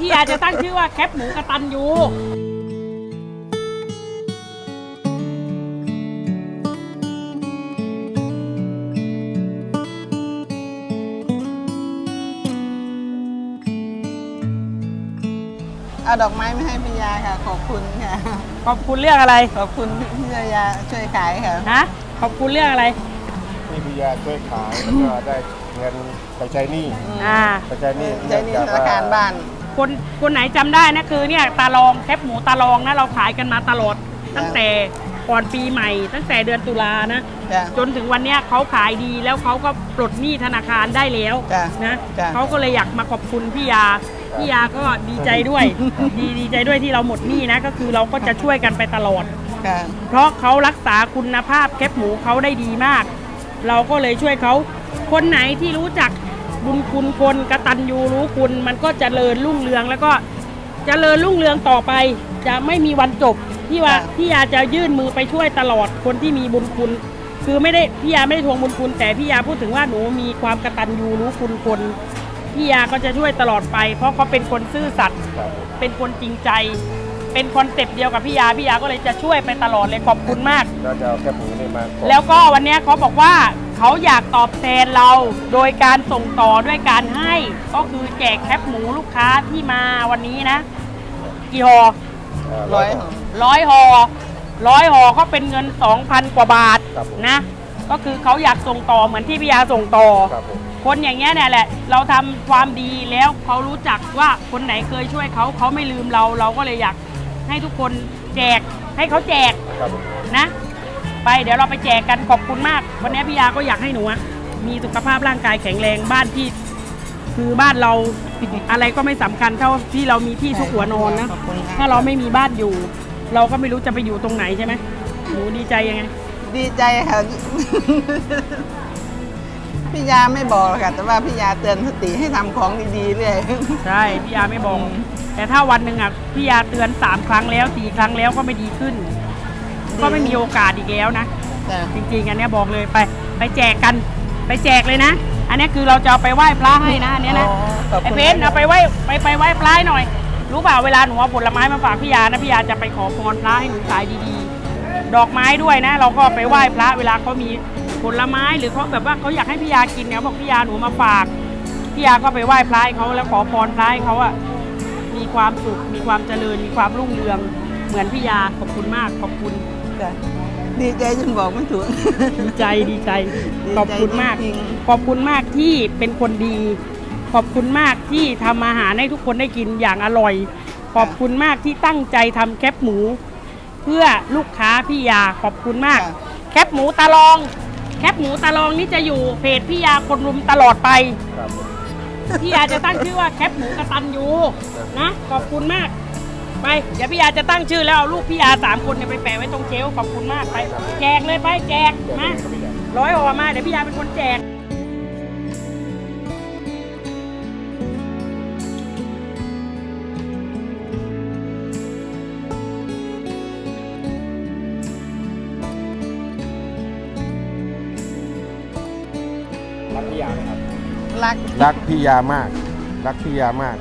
พี่อาจจะตั้งชื่อว่าแคปหมูกระตันยูเอาดอกไม้มาให้พี่ยาค่ะ ขอบคุณค่ะ ขอบคุณเรื่องอะไรขอบคุณพี่ยาช่วยขายค่ะนะขอบคุณเรื่องอะไร ที่พิยาช่วยขายแล้วก็ได้เงินไปใช้หนี้อ่า ไปใช้หนี้ใช้หนี่ธนาคารบ้าน คนคนไหนจำได้นะคือเนี่ยตาลองแคปหมูตาลองนะเราขายกันมาตลอด ตั้งแต่ก่อนปีใหม่ ตั้งแต่เดือนตุลานะ จ้ะ จนถึงวันเนี้ยเขาขายดีแล้วเขาก็ปลดหนี้ธนาคารได้แล้วจ้ะนะจ้ะ เขาก็เลยอยากมาขอบคุณพี่ยาพี่ยาก็ดีใจด้วย ดีดีใจด้วยที่เราหมดหนี้นะก็คือเราก็จะช่วยกันไปตลอด ค่ะ เพราะเขารักษาคุณภาพแคปหมูเขาได้ดีมาก เราก็เลยช่วยเขาคนไหนที่รู้จัก บุญคุณคนกตัญญูรู้คุณ มันก็จเจริญรุ่งเรืองแล้วก็จเจริญรุ่งเรืองต่อไป จะไม่มีวันจบพี่ว่าค่ะพี่ยาจะยื่นมือไปช่วยตลอดคนที่มีบุญคุณ คือไม่ได้พี่ยาไม่ได้ทวงบุญคุณ แต่พี่ยาพูดถึงว่าหนูมีความกตัญญูรู้คุณคนพี่ยาก็จะช่วยตลอดไป เพราะเขาเป็นคนซื่อสัตย์ครับเป็นคนจริงใจ เป็นคอนเซปต์เดียวกับพี่ยาพี่ยาก็เลยจะช่วยไปตลอดเลยขอบคุณมาก ก็จะเอาแค่หมูนี่มาก่อนแล้วก็วันเนี้ยเขาบอกว่า เขาอยากตอบแทนเรา โดยการส่งต่อด้วยการให้ ก็คือแจกแคปหมูลูกค้าที่มาวันนี้นะ กี่ห่อร้อยห่อร้อยห่อร้อยห่อก็เป็นเงิน 2,000 กว่าบาทครับผม นะ ก็คือเขาอยากส่งต่อเหมือนที่พี่ยาส่งต่อ ครับผมคนอย่างเงี้ยเนี่ยแหละ เราทำความดีแล้วเขารู้จักว่าคนไหนเคยช่วยเขาเขาไม่ลืมเรา เราก็เลยอยากให้ทุกคนแจกให้เขาแจกครับผมนะ ไปเดี๋ยวเราไปแจกกันขอบคุณมาก วันนี้พี่ยาก็อยากให้หนูอะมีสุขภาพร่างกายแข็งแรงบ้านที่ คือบ้านเรา อะไรก็ไม่สำคัญเท่าที่เรามีที่ซุกหัวนอนนะ ขอบคุณค่ะถ้าเราไม่มีบ้านอยู่ เราก็ไม่รู้จะไปอยู่ตรงไหนใช่ไหมหนูดีใจยังไง ดีใจค่ะ พี่ยาไม่บอกหรอกค่ะ แต่ว่าพี่ยาเตือนสติให้ทำของดีๆเรื่อย ใช่พี่ยาไม่บอกอืมแต่ถ้าวันหนึ่งอะพี่ยาเตือนสามครั้งแล้วสี่ครั้งแล้วก็ไม่ดีขึ้น ก็ไม่มีโอกาสอีกแล้วนะจ้ะจริงๆอันเนี้ยบอกเลยไป ไปแจกกันไปแจกเลยนะ อันเนี้ยคือเราจะเอาไปไหว้พระให้นะอันเนี้ยนะอ๋อขอบไอ้คุณเพนเอาไปไหว้ไปไปไหว้พระให้หน่อย รู้เปล่าเวลาหนูเอาผลไม้มาฝากพี่ยานะพี่ยาจะไปขอพรพระให้หนูขายดีๆ ดอกไม้ด้วยนะ เราก็ไปไหว้พระเวลาเขามีผลไม้หรือเขาแบบว่าเขาอยากให้พี่ยากินเนี่ยเขาบอกพี่ยาหนูมาฝากพี่ยาก็ไปไหว้พระให้เขาแล้วขอพรพระให้เขาอะมีความสุขมีความเจริญมีความรุ่งเรืองเหมือนพี่ยาขอบคุณมากขอบคุณ จ้ะดีใจจนบอกไม่ถูกดีใจดีใจดีใจ ขอบคุณมาก จริงขอบคุณมากที่เป็นคนดี ขอบคุณมากที่ทำอาหารให้ทุกคนได้กินอย่างอร่อย ขอบคุณมากที่ตั้งใจทำแคปหมู เพื่อลูกค้าพี่ยาขอบคุณมาก ค่ะ แคปหมูตาลอง แคปหมูตาลองนี่จะอยู่เพจพี่ยาคนรุมตลอดไป ครับผม พี่ยาจะตั้งชื่อว่าแคปหมูกระตันยูนะขอบคุณมาก ไป เดี๋ยวพี่ยาจะตั้งชื่อแล้วเอารูปพี่ยาสามคนเนี่ยไปแปะไว้ตรงเชลฟ์ขอบคุณมากไป แจกเลยไปแจกมาร้อยห่อมาเดี๋ยวพี่ยาเป็นคนแจกรักพี่ยาไหมครับ รัก รักพี่ยามาก รักพี่ยามาก